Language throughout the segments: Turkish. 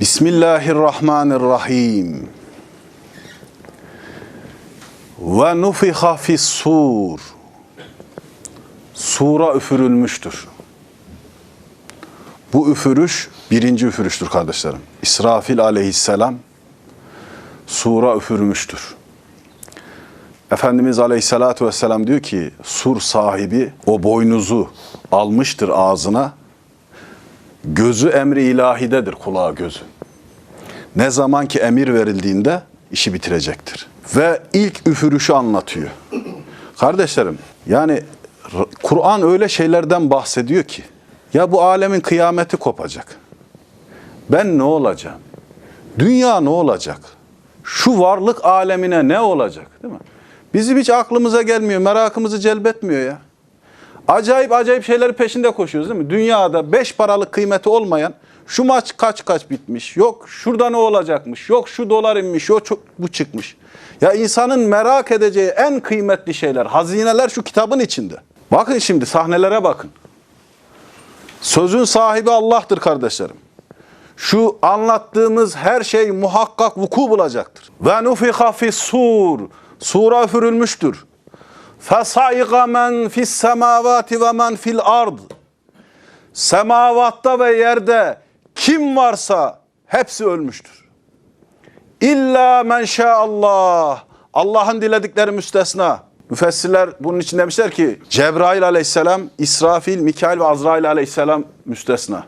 Bismillahirrahmanirrahim. Ve nufiha fis sur. Sura üfürülmüştür. Bu üfürüş birinci üfürüştür kardeşlerim. İsrafil aleyhisselam sura üfürmüştür. Efendimiz aleyhissalatu vesselam diyor ki sur sahibi o boynuzu almıştır ağzına. Gözü emri ilahidedir kulağı gözü. Ne zaman ki emir verildiğinde işi bitirecektir. Ve ilk üfürüşü anlatıyor. Kardeşlerim yani Kur'an öyle şeylerden bahsediyor ki ya bu alemin kıyameti kopacak. Ben ne olacağım? Dünya ne olacak? Şu varlık alemine ne olacak? Değil mi? Bizim hiç aklımıza gelmiyor, merakımızı celbetmiyor ya. Acayip acayip şeyleri peşinde koşuyoruz değil mi? Dünyada beş paralık kıymeti olmayan şu maç kaç kaç bitmiş, yok şurada ne olacakmış, yok şu dolar inmiş, yok şu- bu çıkmış. Ya insanın merak edeceği en kıymetli şeyler, hazineler şu kitabın içinde. Bakın şimdi sahnelere bakın. Sözün sahibi Allah'tır kardeşlerim. Şu anlattığımız her şey muhakkak vuku bulacaktır. Ve nufiha fis sur. Sura üfürülmüştür. Fesaiga men fis semavati ve men fil ard. Semavatta ve yerde kim varsa hepsi ölmüştür. İlla men Allah. Allah'ın diledikleri müstesna. Müfessirler bunun için demişler ki Cebrail aleyhisselam, İsrafil, Mikail ve Azrail aleyhisselam müstesna.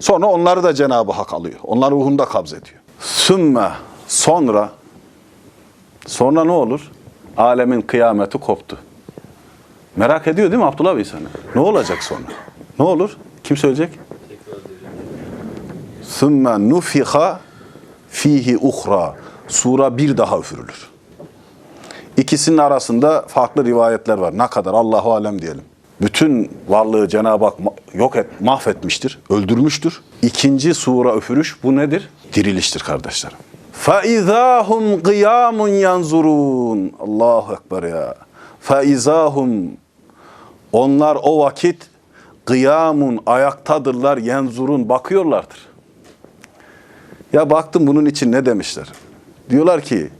Sonra onları da Cenab-ı Hak alıyor. Onlar ruhunda kabzediyor. Sümme sonra sonra ne olur? Alemin kıyameti koptu. Merak ediyor değil mi Abdullah Bey sana? Ne olacak sonra? Ne olur? Kim söyleyecek? Sümme nufiha fihi uhra. Sura bir daha üfürülür. İkisinin arasında farklı rivayetler var. Ne kadar Allahu alem diyelim. Bütün varlığı Cenab-ı Hak ma- yok et, mahvetmiştir, öldürmüştür. İkinci sura üfürüş bu nedir? Diriliştir kardeşlerim. فَاِذَا قِيَامٌ yanzurun. Allahu Ekber ya. فَاِذَا Onlar o vakit kıyamun ayaktadırlar, yenzurun bakıyorlardır. Ya baktım bunun için ne demişler? Diyorlar ki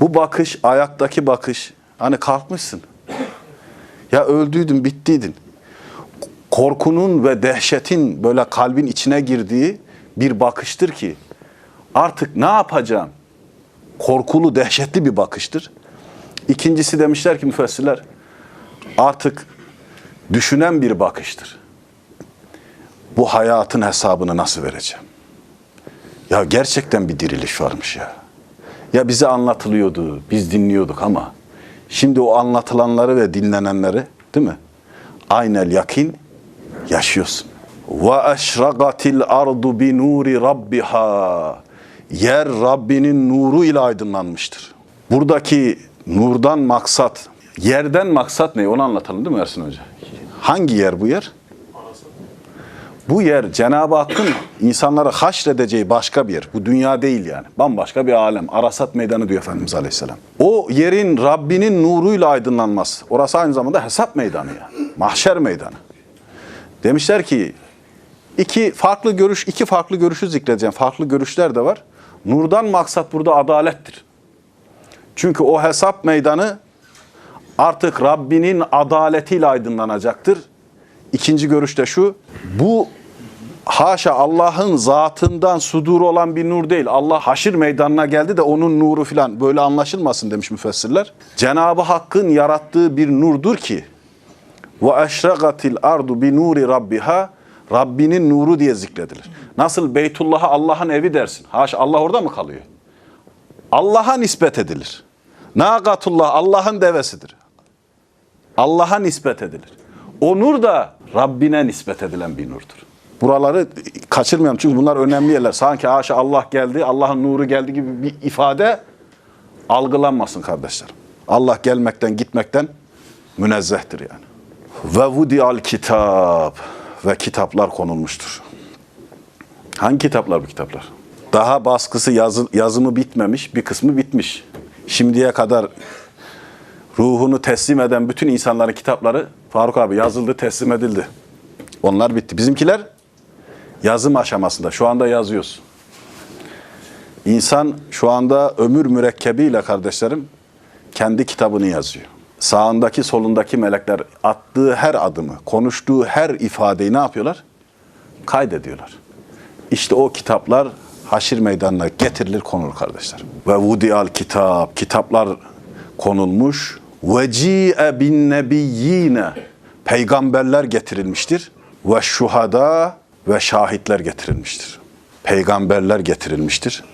bu bakış ayaktaki bakış hani kalkmışsın. Ya öldüydün, bittiydin. Korkunun ve dehşetin böyle kalbin içine girdiği bir bakıştır ki artık ne yapacağım? Korkulu, dehşetli bir bakıştır. İkincisi demişler ki müfessirler artık düşünen bir bakıştır. Bu hayatın hesabını nasıl vereceğim? Ya gerçekten bir diriliş varmış ya. Ya bize anlatılıyordu, biz dinliyorduk ama şimdi o anlatılanları ve dinlenenleri değil mi? Aynel yakin yaşıyorsun. Ve eşragatil ardu bi nuri rabbiha. Yer Rabbinin nuru ile aydınlanmıştır. Buradaki nurdan maksat, yerden maksat ne? Onu anlatalım değil mi Ersin Hoca? Hangi yer bu yer? Bu yer Cenab-ı Hakk'ın insanları haşredeceği başka bir yer. Bu dünya değil yani. Bambaşka bir alem. Arasat meydanı diyor Efendimiz Aleyhisselam. O yerin Rabbinin nuruyla aydınlanması. Orası aynı zamanda hesap meydanı yani. Mahşer meydanı. Demişler ki iki farklı görüş, iki farklı görüşü zikredeceğim. Farklı görüşler de var. Nurdan maksat burada adalettir. Çünkü o hesap meydanı artık Rabbinin adaletiyle aydınlanacaktır. İkinci görüş de şu, bu haşa Allah'ın zatından sudur olan bir nur değil. Allah haşir meydanına geldi de onun nuru filan böyle anlaşılmasın demiş müfessirler. Cenab-ı Hakk'ın yarattığı bir nurdur ki ve eşragatil ardu bi nuri rabbiha Rabbinin nuru diye zikredilir. Nasıl Beytullah'a Allah'ın evi dersin. Haşa Allah orada mı kalıyor? Allah'a nispet edilir. Nagatullah Allah'ın devesidir. Allah'a nispet edilir. O nur da Rabbine nispet edilen bir nurdur. Buraları kaçırmayalım çünkü bunlar önemli yerler. Sanki haşa Allah geldi, Allah'ın nuru geldi gibi bir ifade algılanmasın kardeşlerim. Allah gelmekten, gitmekten münezzehtir yani. Ve vudial kitap ve kitaplar konulmuştur. Hangi kitaplar bu kitaplar? Daha baskısı yazı, yazımı bitmemiş, bir kısmı bitmiş. Şimdiye kadar ruhunu teslim eden bütün insanların kitapları Faruk abi yazıldı, teslim edildi. Onlar bitti. Bizimkiler yazım aşamasında. Şu anda yazıyoruz. İnsan şu anda ömür mürekkebiyle kardeşlerim kendi kitabını yazıyor. Sağındaki solundaki melekler attığı her adımı, konuştuğu her ifadeyi ne yapıyorlar? Kaydediyorlar. İşte o kitaplar haşir meydanına getirilir konulur kardeşler. Ve vudial kitap, kitaplar konulmuş. Ve ci'e bin peygamberler getirilmiştir. Ve şuhada ve şahitler getirilmiştir. Peygamberler getirilmiştir.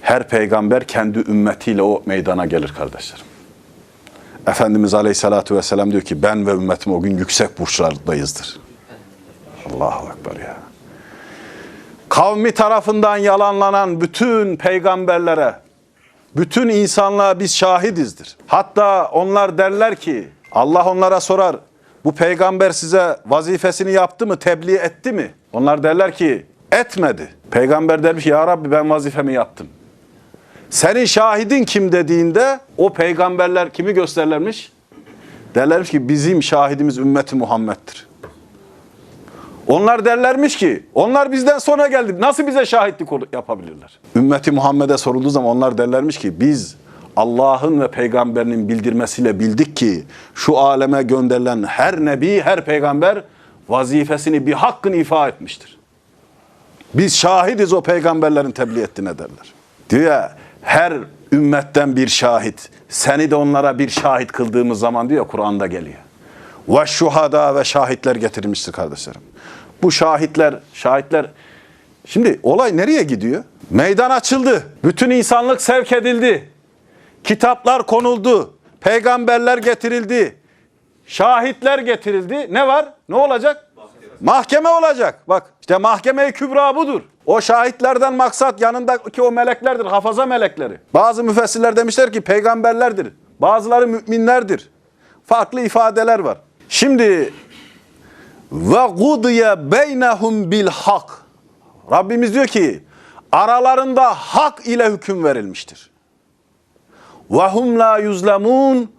Her peygamber kendi ümmetiyle o meydana gelir kardeşlerim. Efendimiz Aleyhisselatü Vesselam diyor ki ben ve ümmetim o gün yüksek burçlardayızdır. Allahu Ekber ya. Kavmi tarafından yalanlanan bütün peygamberlere, bütün insanlığa biz şahidizdir. Hatta onlar derler ki Allah onlara sorar bu peygamber size vazifesini yaptı mı, tebliğ etti mi? Onlar derler ki etmedi. Peygamber dermiş ya Rabbi ben vazifemi yaptım. Senin şahidin kim dediğinde o peygamberler kimi gösterirlermiş? Derlermiş ki bizim şahidimiz ümmeti Muhammed'dir. Onlar derlermiş ki onlar bizden sonra geldi. Nasıl bize şahitlik yapabilirler? Ümmeti Muhammed'e sorulduğu zaman onlar derlermiş ki biz Allah'ın ve peygamberinin bildirmesiyle bildik ki şu aleme gönderilen her nebi, her peygamber vazifesini bir hakkın ifa etmiştir. Biz şahidiz o peygamberlerin tebliğ ettiğine derler. Diyor ya her ümmetten bir şahit. Seni de onlara bir şahit kıldığımız zaman diyor Kur'an'da geliyor. Ve şuhada ve şahitler getirilmiştir kardeşlerim. Bu şahitler, şahitler Şimdi olay nereye gidiyor? Meydan açıldı. Bütün insanlık sevk edildi. Kitaplar konuldu. Peygamberler getirildi. Şahitler getirildi. Ne var? Ne olacak? Mahkeme olacak. Bak işte mahkeme-i kübra budur. O şahitlerden maksat yanındaki o meleklerdir, hafaza melekleri. Bazı müfessirler demişler ki peygamberlerdir. Bazıları müminlerdir. Farklı ifadeler var. Şimdi ve gudiye beynehum bil hak. Rabbimiz diyor ki aralarında hak ile hüküm verilmiştir. Ve hum la yuzlemun.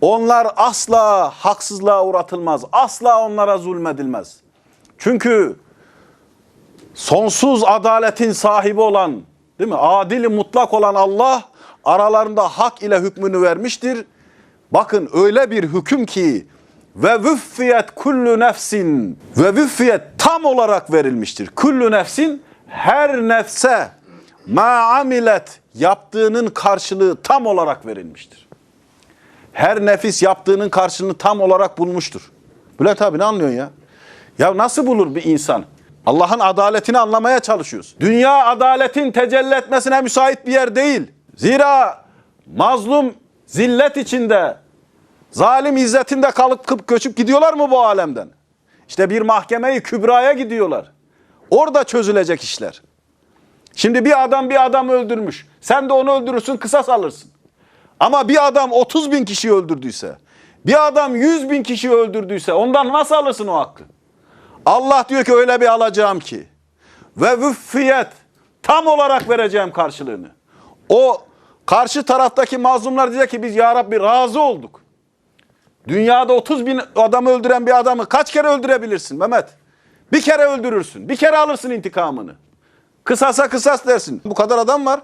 Onlar asla haksızlığa uğratılmaz. Asla onlara zulmedilmez. Çünkü sonsuz adaletin sahibi olan, değil mi? Adili mutlak olan Allah aralarında hak ile hükmünü vermiştir. Bakın öyle bir hüküm ki ve vüffiyet kullu nefsin ve vüffiyet tam olarak verilmiştir. Kullu nefsin her nefse ma amilet yaptığının karşılığı tam olarak verilmiştir. Her nefis yaptığının karşılığını tam olarak bulmuştur. Bülent abi ne anlıyorsun ya? Ya nasıl bulur bir insan? Allah'ın adaletini anlamaya çalışıyoruz. Dünya adaletin tecelli etmesine müsait bir yer değil. Zira mazlum zillet içinde, zalim izzetinde kalıp göçüp gidiyorlar mı bu alemden? İşte bir mahkemeyi kübraya gidiyorlar. Orada çözülecek işler. Şimdi bir adam bir adam öldürmüş. Sen de onu öldürürsün, kısas alırsın. Ama bir adam 30 bin kişi öldürdüyse, bir adam 100 bin kişi öldürdüyse ondan nasıl alırsın o hakkı? Allah diyor ki öyle bir alacağım ki ve vüffiyet tam olarak vereceğim karşılığını. O karşı taraftaki mazlumlar diyecek ki biz ya Rabbi razı olduk. Dünyada 30 bin adam öldüren bir adamı kaç kere öldürebilirsin Mehmet? Bir kere öldürürsün. Bir kere alırsın intikamını. Kısasa kısas dersin. Bu kadar adam var.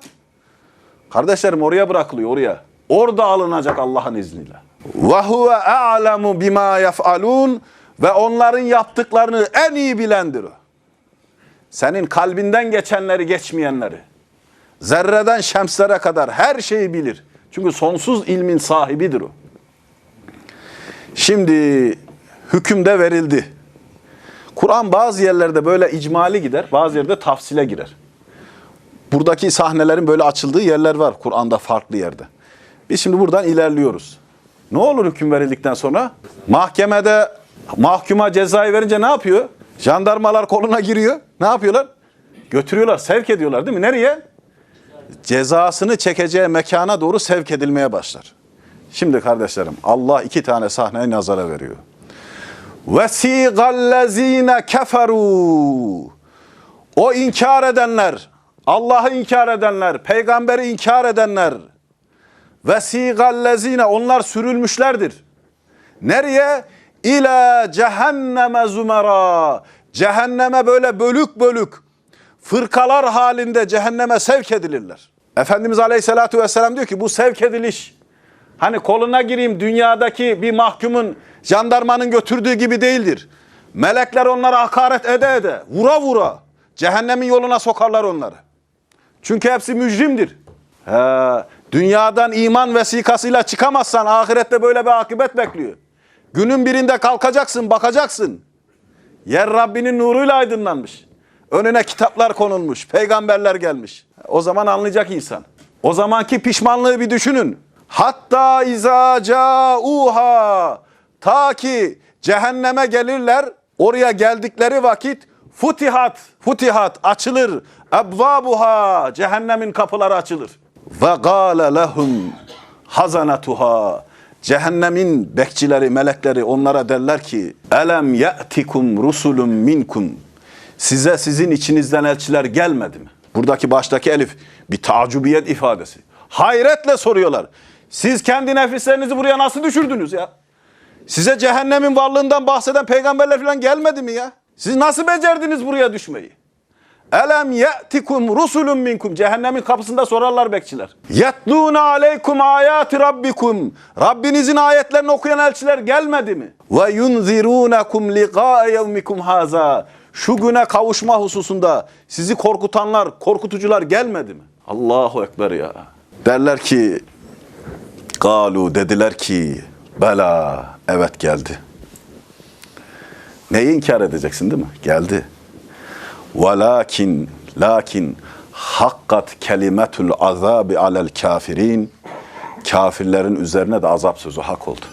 Kardeşlerim oraya bırakılıyor oraya. Orada alınacak Allah'ın izniyle. Ve huve a'lemu bima yef'alun ve onların yaptıklarını en iyi bilendir o. Senin kalbinden geçenleri geçmeyenleri. Zerreden şemslere kadar her şeyi bilir. Çünkü sonsuz ilmin sahibidir o. Şimdi hükümde verildi. Kur'an bazı yerlerde böyle icmali gider, bazı yerde tafsile girer. Buradaki sahnelerin böyle açıldığı yerler var Kur'an'da farklı yerde. Biz şimdi buradan ilerliyoruz. Ne olur hüküm verildikten sonra? Mahkemede mahkuma cezayı verince ne yapıyor? Jandarmalar koluna giriyor. Ne yapıyorlar? Götürüyorlar, sevk ediyorlar değil mi? Nereye? Cezasını çekeceği mekana doğru sevk edilmeye başlar. Şimdi kardeşlerim Allah iki tane sahneyi nazara veriyor. Vesigallezine keferu. O inkar edenler, Allah'ı inkar edenler, peygamberi inkar edenler. Vesigallezine onlar sürülmüşlerdir. Nereye? İle cehenneme zümera. Cehenneme böyle bölük bölük. fırkalar halinde cehenneme sevk edilirler. Efendimiz Aleyhisselatü Vesselam diyor ki bu sevk ediliş hani koluna gireyim dünyadaki bir mahkumun jandarmanın götürdüğü gibi değildir. Melekler onlara hakaret ede ede, vura vura cehennemin yoluna sokarlar onları. Çünkü hepsi mücrimdir. He, dünyadan iman vesikasıyla çıkamazsan ahirette böyle bir akıbet bekliyor. Günün birinde kalkacaksın, bakacaksın. Yer Rabbinin nuruyla aydınlanmış. Önüne kitaplar konulmuş, peygamberler gelmiş. O zaman anlayacak insan. O zamanki pişmanlığı bir düşünün. Hatta izâ câûhâ ta ki cehenneme gelirler, oraya geldikleri vakit futihat, futihat açılır. Ebvâbuhâ cehennemin kapıları açılır. Ve gâle lehum hazanatuhâ Cehennemin bekçileri, melekleri onlara derler ki Elem ye'tikum rusulun minkum Size sizin içinizden elçiler gelmedi mi? Buradaki baştaki elif bir tacubiyet ifadesi. Hayretle soruyorlar. Siz kendi nefislerinizi buraya nasıl düşürdünüz ya? Size cehennemin varlığından bahseden peygamberler falan gelmedi mi ya? Siz nasıl becerdiniz buraya düşmeyi? Elem ye'tikum rusulun minkum. Cehennemin kapısında sorarlar bekçiler. Yetlûne aleykum ayati rabbikum. Rabbinizin ayetlerini okuyan elçiler gelmedi mi? Ve yunzirûnekum liqâe yevmikum haza. Şu güne kavuşma hususunda sizi korkutanlar, korkutucular gelmedi mi? Allahu Ekber ya. Derler ki, galu dediler ki, bela, evet geldi. Neyi inkar edeceksin değil mi? Geldi. Velakin lakin hakkat kelimetul azabi alel kafirin kafirlerin üzerine de azap sözü hak oldu.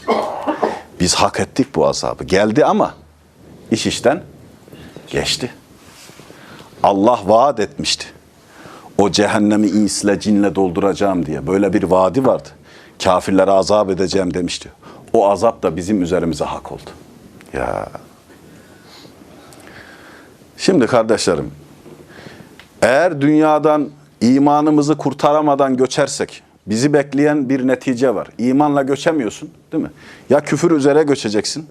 Biz hak ettik bu azabı. Geldi ama iş işten geçti. Allah vaat etmişti. O cehennemi insle cinle dolduracağım diye böyle bir vaadi vardı. Kafirlere azap edeceğim demişti. O azap da bizim üzerimize hak oldu. Ya Şimdi kardeşlerim, eğer dünyadan imanımızı kurtaramadan göçersek, bizi bekleyen bir netice var. İmanla göçemiyorsun, değil mi? Ya küfür üzere göçeceksin,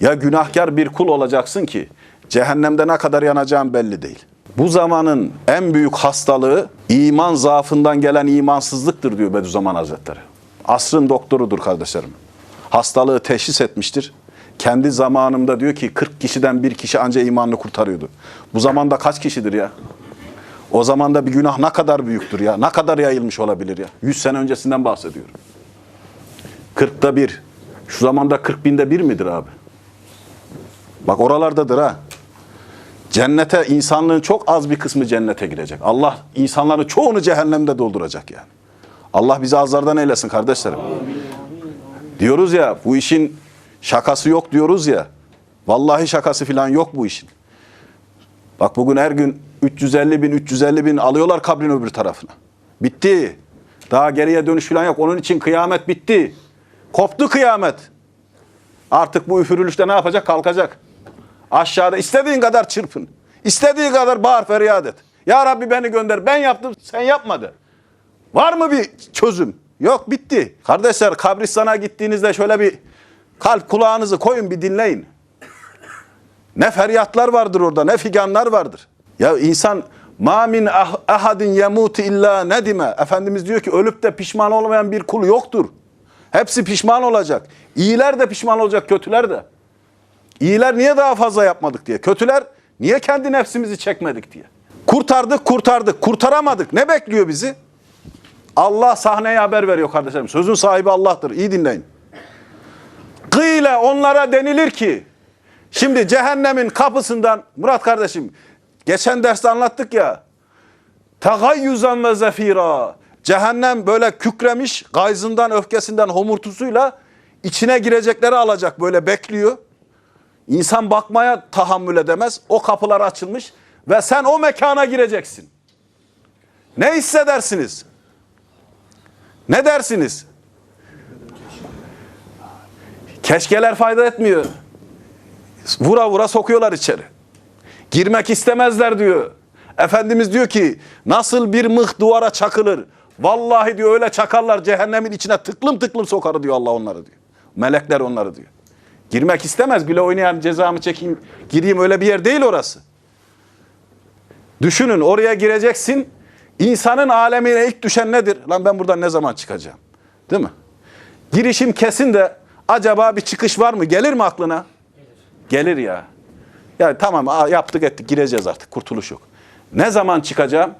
ya günahkar bir kul olacaksın ki cehennemde ne kadar yanacağın belli değil. Bu zamanın en büyük hastalığı iman zaafından gelen imansızlıktır diyor Bediüzzaman Hazretleri. Asrın doktorudur kardeşlerim. Hastalığı teşhis etmiştir. Kendi zamanımda diyor ki 40 kişiden bir kişi anca imanını kurtarıyordu. Bu zamanda kaç kişidir ya? O zamanda bir günah ne kadar büyüktür ya? Ne kadar yayılmış olabilir ya? 100 sene öncesinden bahsediyorum. 40'ta bir. Şu zamanda 40 binde bir midir abi? Bak oralardadır ha. Cennete insanlığın çok az bir kısmı cennete girecek. Allah insanların çoğunu cehennemde dolduracak yani. Allah bizi azlardan eylesin kardeşlerim. Diyoruz ya bu işin şakası yok diyoruz ya. Vallahi şakası falan yok bu işin. Bak bugün her gün 350 bin 350 bin alıyorlar kabrin öbür tarafına. Bitti. Daha geriye dönüş falan yok. Onun için kıyamet bitti. Koptu kıyamet. Artık bu üfürülüşte ne yapacak? Kalkacak. Aşağıda istediğin kadar çırpın. İstediğin kadar bağır feryat et. Ya Rabbi beni gönder. Ben yaptım sen yapmadı. Var mı bir çözüm? Yok bitti. Kardeşler kabristana gittiğinizde şöyle bir kalp kulağınızı koyun bir dinleyin. Ne feryatlar vardır orada ne figanlar vardır. Ya insan ma min ah- ahadin yemutu illa nedime. Efendimiz diyor ki ölüp de pişman olmayan bir kul yoktur. Hepsi pişman olacak. İyiler de pişman olacak, kötüler de. İyiler niye daha fazla yapmadık diye. Kötüler niye kendi nefsimizi çekmedik diye. Kurtardık, kurtardık, kurtaramadık. Ne bekliyor bizi? Allah sahneye haber veriyor kardeşlerim. Sözün sahibi Allah'tır. İyi dinleyin. Kıyle onlara denilir ki şimdi cehennemin kapısından Murat kardeşim geçen derste anlattık ya tagayyüzen ve zefira cehennem böyle kükremiş gayzından öfkesinden homurtusuyla içine girecekleri alacak böyle bekliyor. İnsan bakmaya tahammül edemez. O kapılar açılmış ve sen o mekana gireceksin. Ne hissedersiniz? Ne dersiniz? Keşkeler fayda etmiyor. Vura vura sokuyorlar içeri. Girmek istemezler diyor. Efendimiz diyor ki nasıl bir mıh duvara çakılır. Vallahi diyor öyle çakarlar cehennemin içine tıklım tıklım sokar diyor Allah onları diyor. Melekler onları diyor. Girmek istemez bile oynayan cezamı çekeyim gireyim öyle bir yer değil orası. Düşünün oraya gireceksin. İnsanın alemine ilk düşen nedir? Lan ben buradan ne zaman çıkacağım? Değil mi? Girişim kesin de acaba bir çıkış var mı? Gelir mi aklına? Gelir ya. Ya tamam yaptık ettik gireceğiz artık kurtuluş yok. Ne zaman çıkacağım?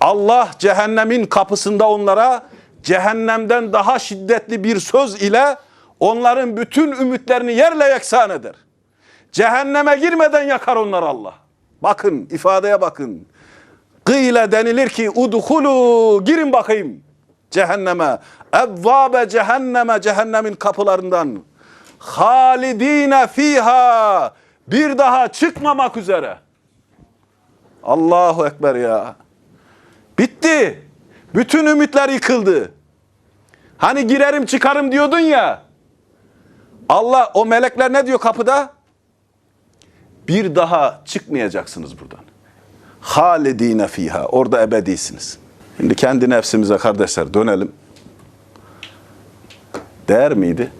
Allah cehennemin kapısında onlara cehennemden daha şiddetli bir söz ile onların bütün ümitlerini yerle yeksan eder. Cehenneme girmeden yakar onları Allah. Bakın ifadeye bakın. Kıyle denilir ki udhulu girin bakayım cehenneme. Evvabe cehenneme cehennemin kapılarından. Halidine fiha bir daha çıkmamak üzere. Allahu Ekber ya. Bitti. Bütün ümitler yıkıldı. Hani girerim çıkarım diyordun ya. Allah o melekler ne diyor kapıda? Bir daha çıkmayacaksınız buradan. Halidine fiha. Orada ebedisiniz. Şimdi kendi nefsimize kardeşler dönelim. Değer miydi?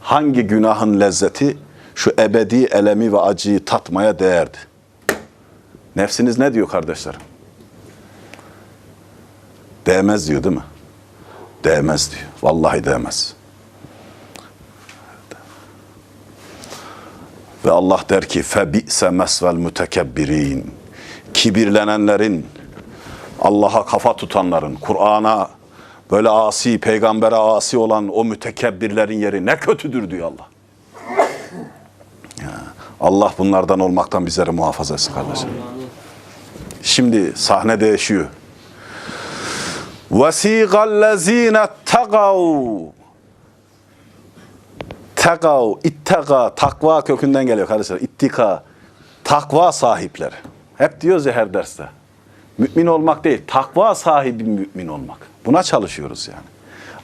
Hangi günahın lezzeti şu ebedi elemi ve acıyı tatmaya değerdi? Nefsiniz ne diyor kardeşlerim? Değmez diyor değil mi? Değmez diyor. Vallahi değmez. Ve Allah der ki febi'se mesvel mütekebbirin Kibirlenenlerin, Allah'a kafa tutanların, Kur'an'a böyle asi, peygambere asi olan o mütekebbirlerin yeri ne kötüdür diyor Allah. Ya, Allah bunlardan olmaktan bizleri muhafaza etsin kardeşim. Şimdi sahne değişiyor. وَسِيغَ تَغَوْ Tegav, ittega, takva kökünden geliyor kardeşler. İttika, takva sahipleri. Hep diyoruz ya her derste. Mümin olmak değil, takva sahibi mümin olmak. Buna çalışıyoruz yani.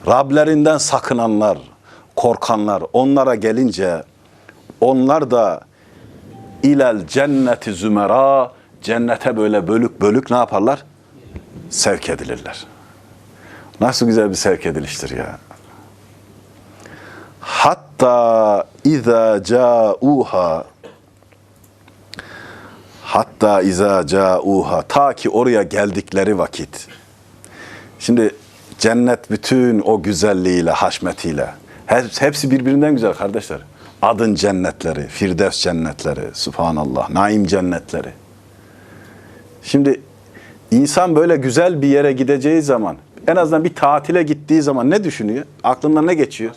Rablerinden sakınanlar, korkanlar, onlara gelince onlar da ilel cenneti zümera, cennete böyle bölük bölük ne yaparlar? Sevk edilirler. Nasıl güzel bir sevk ediliştir ya. Hatta iza ca'uha Hatta iza ca'uha ta ki oraya geldikleri vakit. Şimdi cennet bütün o güzelliğiyle, haşmetiyle. Hepsi birbirinden güzel kardeşler. Adın cennetleri, Firdevs cennetleri, Subhanallah, Naim cennetleri. Şimdi insan böyle güzel bir yere gideceği zaman, en azından bir tatile gittiği zaman ne düşünüyor? Aklından ne geçiyor?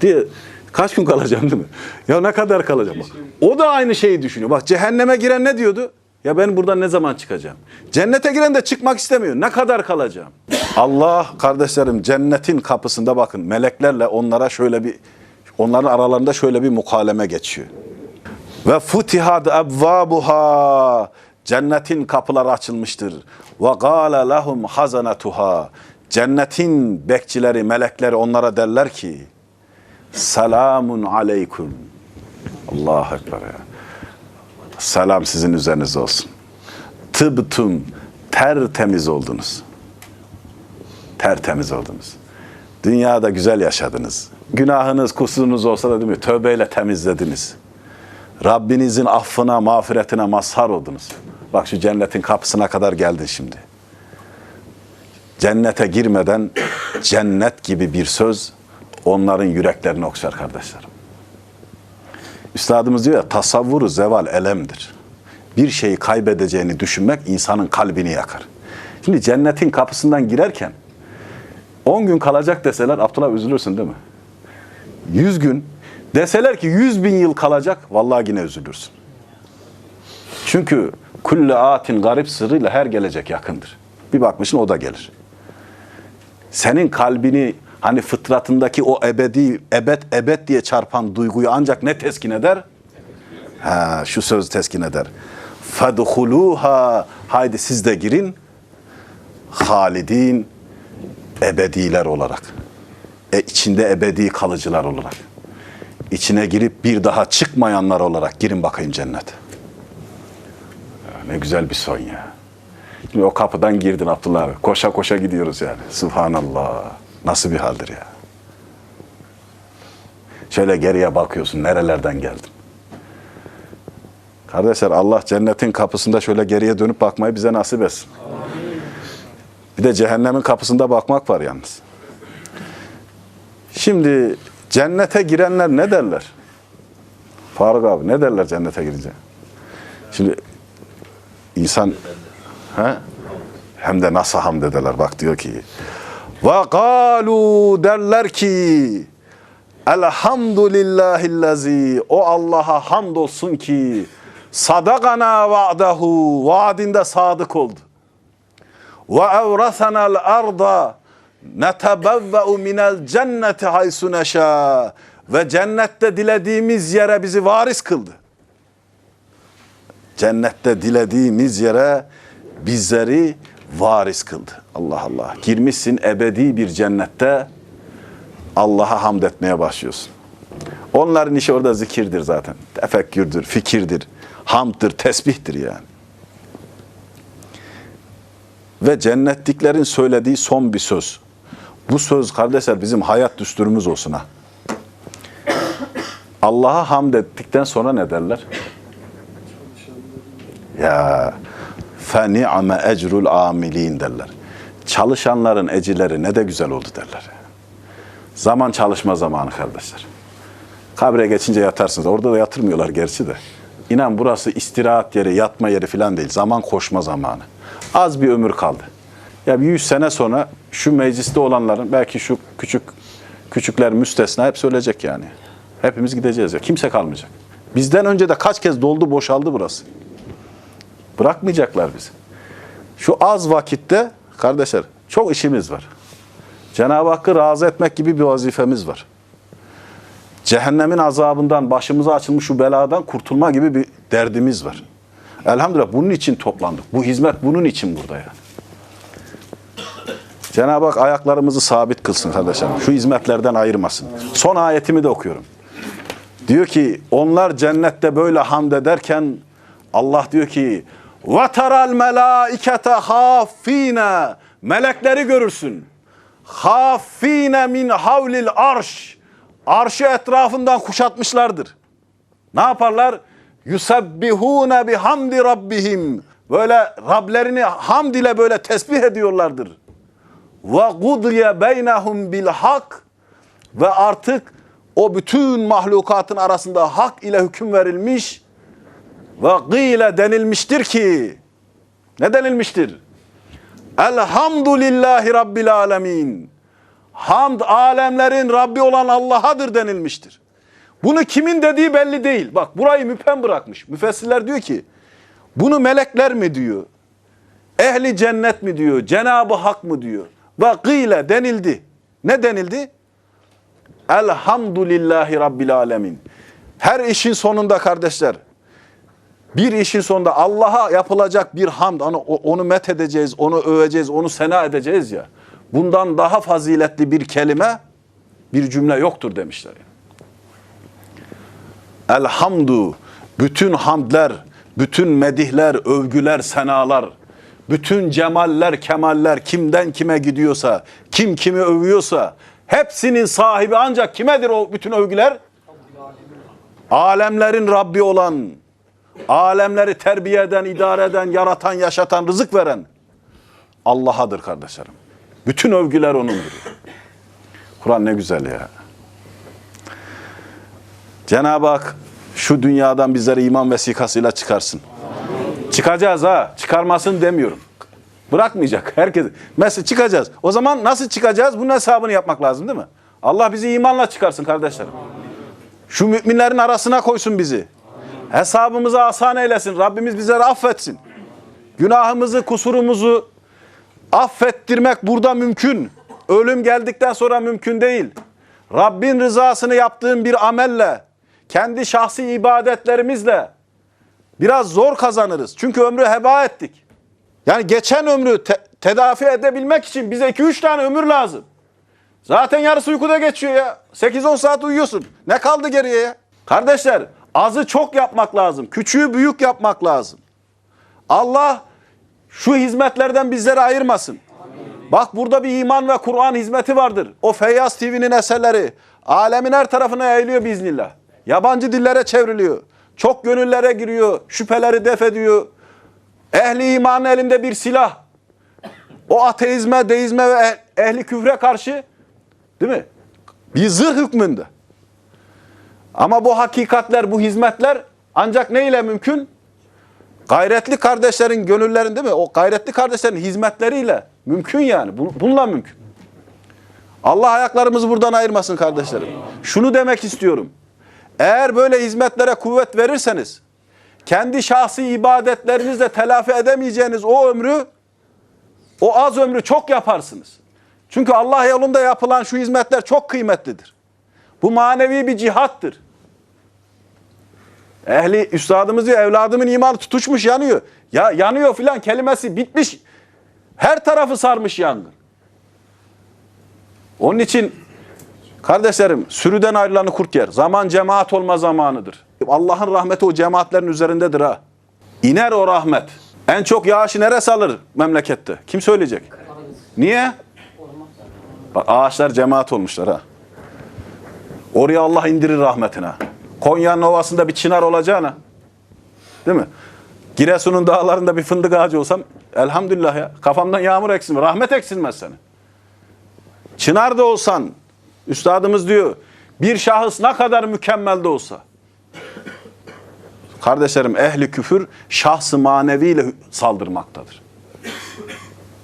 diye kaç gün kalacağım değil mi? Ya ne kadar kalacağım? Bak, o da aynı şeyi düşünüyor. Bak cehenneme giren ne diyordu? Ya ben buradan ne zaman çıkacağım? Cennete giren de çıkmak istemiyor. Ne kadar kalacağım? Allah kardeşlerim cennetin kapısında bakın meleklerle onlara şöyle bir onların aralarında şöyle bir mukaleme geçiyor. Ve futihad ebvabuha cennetin kapıları açılmıştır. Ve gâle lehum hazanatuha cennetin bekçileri, melekleri onlara derler ki Selamun aleyküm. Allahu Ekber ya. Selam sizin üzerinize olsun. Tıbtum tertemiz oldunuz. Tertemiz oldunuz. Dünyada güzel yaşadınız. Günahınız, kusurunuz olsa da değil mi? Tövbeyle temizlediniz. Rabbinizin affına, mağfiretine mazhar oldunuz. Bak şu cennetin kapısına kadar geldin şimdi. Cennete girmeden cennet gibi bir söz onların yüreklerini okşar kardeşlerim. Üstadımız diyor ya tasavvuru zeval elemdir. Bir şeyi kaybedeceğini düşünmek insanın kalbini yakar. Şimdi cennetin kapısından girerken 10 gün kalacak deseler Abdullah üzülürsün değil mi? 100 gün deseler ki 100 bin yıl kalacak vallahi yine üzülürsün. Çünkü kulle atin garip sırrıyla her gelecek yakındır. Bir bakmışsın o da gelir. Senin kalbini Hani fıtratındaki o ebedi, ebed, ebed diye çarpan duyguyu ancak ne teskin eder? Ha, şu söz teskin eder. Fedhuluha haydi siz de girin. Halidin ebediler olarak. E, içinde ebedi kalıcılar olarak. İçine girip bir daha çıkmayanlar olarak girin bakayım cennete. Ne güzel bir son ya. Şimdi o kapıdan girdin Abdullah abi. Koşa koşa gidiyoruz yani. Subhanallah. Nasıl bir haldir ya? Şöyle geriye bakıyorsun nerelerden geldin? Kardeşler Allah cennetin kapısında şöyle geriye dönüp bakmayı bize nasip etsin. Bir de cehennemin kapısında bakmak var yalnız. Şimdi cennete girenler ne derler? Faruk abi ne derler cennete girince? Şimdi insan he? hem de nasıl hamd ederler bak diyor ki ve galu derler ki Elhamdülillahillazi o Allah'a hamdolsun ki sadakana va'dahu vaadinde sadık oldu. Ve evrasanal arda netebevve'u minel cenneti haysu neşâ ve cennette dilediğimiz yere bizi varis kıldı. Cennette dilediğimiz yere bizleri varis kıldı. Allah Allah. Girmişsin ebedi bir cennette Allah'a hamd etmeye başlıyorsun. Onların işi orada zikirdir zaten. Tefekkürdür, fikirdir, hamddır, tesbihtir yani. Ve cennetliklerin söylediği son bir söz. Bu söz kardeşler bizim hayat düsturumuz olsun ha. Allah'a hamd ettikten sonra ne derler? Ya fe ni'me ecrul amilin derler. Çalışanların ecirleri ne de güzel oldu derler. Zaman çalışma zamanı kardeşler. Kabre geçince yatarsınız. Orada da yatırmıyorlar gerçi de. İnan burası istirahat yeri, yatma yeri falan değil. Zaman koşma zamanı. Az bir ömür kaldı. Ya bir 100 sene sonra şu mecliste olanların belki şu küçük küçükler müstesna hep söyleyecek yani. Hepimiz gideceğiz ya. Kimse kalmayacak. Bizden önce de kaç kez doldu boşaldı burası. Bırakmayacaklar bizi. Şu az vakitte kardeşler çok işimiz var. Cenab-ı Hakk'ı razı etmek gibi bir vazifemiz var. Cehennemin azabından, başımıza açılmış şu beladan kurtulma gibi bir derdimiz var. Elhamdülillah bunun için toplandık. Bu hizmet bunun için burada yani. Cenab-ı Hak ayaklarımızı sabit kılsın kardeşlerim. Şu hizmetlerden ayırmasın. Son ayetimi de okuyorum. Diyor ki onlar cennette böyle hamd ederken Allah diyor ki وَتَرَى الْمَلَائِكَةَ خَافِينَ Melekleri görürsün. Hafine min havlil arş. Arşı etrafından kuşatmışlardır. Ne yaparlar? Yusabbihune bihamdi rabbihim. Böyle Rablerini hamd ile böyle tesbih ediyorlardır. Ve gudiye beynehum bil hak. Ve artık o bütün mahlukatın arasında hak ile hüküm verilmiş ve gıyle denilmiştir ki ne denilmiştir? Elhamdülillahi Rabbil alemin. Hamd alemlerin Rabbi olan Allah'adır denilmiştir. Bunu kimin dediği belli değil. Bak burayı müphem bırakmış. Müfessirler diyor ki bunu melekler mi diyor? Ehli cennet mi diyor? Cenabı Hak mı diyor? Ve gıyle denildi. Ne denildi? Elhamdülillahi Rabbil alemin. Her işin sonunda kardeşler bir işin sonunda Allah'a yapılacak bir hamd, onu, onu met edeceğiz, onu öveceğiz, onu sena edeceğiz ya. Bundan daha faziletli bir kelime, bir cümle yoktur demişler. Elhamdu, bütün hamdler, bütün medihler, övgüler, senalar, bütün cemaller, kemaller kimden kime gidiyorsa, kim kimi övüyorsa, hepsinin sahibi ancak kimedir o bütün övgüler? Alemlerin Rabbi olan, alemleri terbiye eden, idare eden, yaratan, yaşatan, rızık veren Allah'adır kardeşlerim. Bütün övgüler O'nundur. Kur'an ne güzel ya. Cenab-ı Hak şu dünyadan bizleri iman vesikasıyla çıkarsın. Çıkacağız ha. Çıkarmasın demiyorum. Bırakmayacak herkes. Mesela çıkacağız. O zaman nasıl çıkacağız? Bunun hesabını yapmak lazım değil mi? Allah bizi imanla çıkarsın kardeşlerim. Şu müminlerin arasına koysun bizi. Hesabımızı asan eylesin. Rabbimiz bizleri affetsin. Günahımızı, kusurumuzu affettirmek burada mümkün. Ölüm geldikten sonra mümkün değil. Rabbin rızasını yaptığın bir amelle, kendi şahsi ibadetlerimizle biraz zor kazanırız. Çünkü ömrü heba ettik. Yani geçen ömrü te- tedafi edebilmek için bize 2-3 tane ömür lazım. Zaten yarısı uykuda geçiyor ya. 8-10 saat uyuyorsun. Ne kaldı geriye ya? Kardeşler azı çok yapmak lazım. Küçüğü büyük yapmak lazım. Allah şu hizmetlerden bizleri ayırmasın. Bak burada bir iman ve Kur'an hizmeti vardır. O Feyyaz TV'nin eserleri alemin her tarafına yayılıyor biiznillah. Yabancı dillere çevriliyor. Çok gönüllere giriyor. Şüpheleri def ediyor. Ehli imanın elinde bir silah. O ateizme, deizme ve eh- ehli küfre karşı değil mi? Bir zırh hükmünde. Ama bu hakikatler, bu hizmetler ancak ne ile mümkün? Gayretli kardeşlerin gönüllerinde değil mi? O gayretli kardeşlerin hizmetleriyle mümkün yani. Bu- Bununla mümkün. Allah ayaklarımızı buradan ayırmasın kardeşlerim. Şunu demek istiyorum. Eğer böyle hizmetlere kuvvet verirseniz, kendi şahsi ibadetlerinizle telafi edemeyeceğiniz o ömrü, o az ömrü çok yaparsınız. Çünkü Allah yolunda yapılan şu hizmetler çok kıymetlidir. Bu manevi bir cihattır. Ehli üstadımız diyor evladımın imanı tutuşmuş yanıyor. Ya yanıyor filan kelimesi bitmiş. Her tarafı sarmış yangın. Onun için kardeşlerim sürüden ayrılanı kurt yer. Zaman cemaat olma zamanıdır. Allah'ın rahmeti o cemaatlerin üzerindedir ha. İner o rahmet. En çok yağışı neresi alır memlekette? Kim söyleyecek? Niye? Bak ağaçlar cemaat olmuşlar ha. Oraya Allah indirir rahmetine. Konya'nın ovasında bir çınar olacağına. Değil mi? Giresun'un dağlarında bir fındık ağacı olsam elhamdülillah ya. Kafamdan yağmur eksilmez. Rahmet eksilmez seni. Çınar da olsan, üstadımız diyor, bir şahıs ne kadar mükemmel de olsa. Kardeşlerim ehli küfür şahsı maneviyle saldırmaktadır.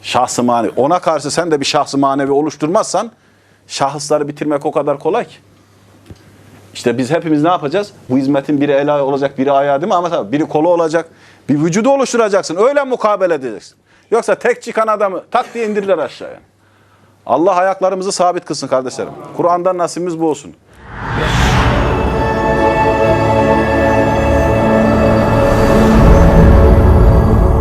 Şahsı manevi. Ona karşı sen de bir şahsı manevi oluşturmazsan şahısları bitirmek o kadar kolay ki. İşte biz hepimiz ne yapacağız? Bu hizmetin biri el olacak, biri ayağı değil mi? Ama tabii biri kolu olacak. Bir vücudu oluşturacaksın. Öyle mukabele edeceksin. Yoksa tek çıkan adamı tak diye indirirler aşağıya. Allah ayaklarımızı sabit kılsın kardeşlerim. Kur'an'dan nasibimiz bu olsun.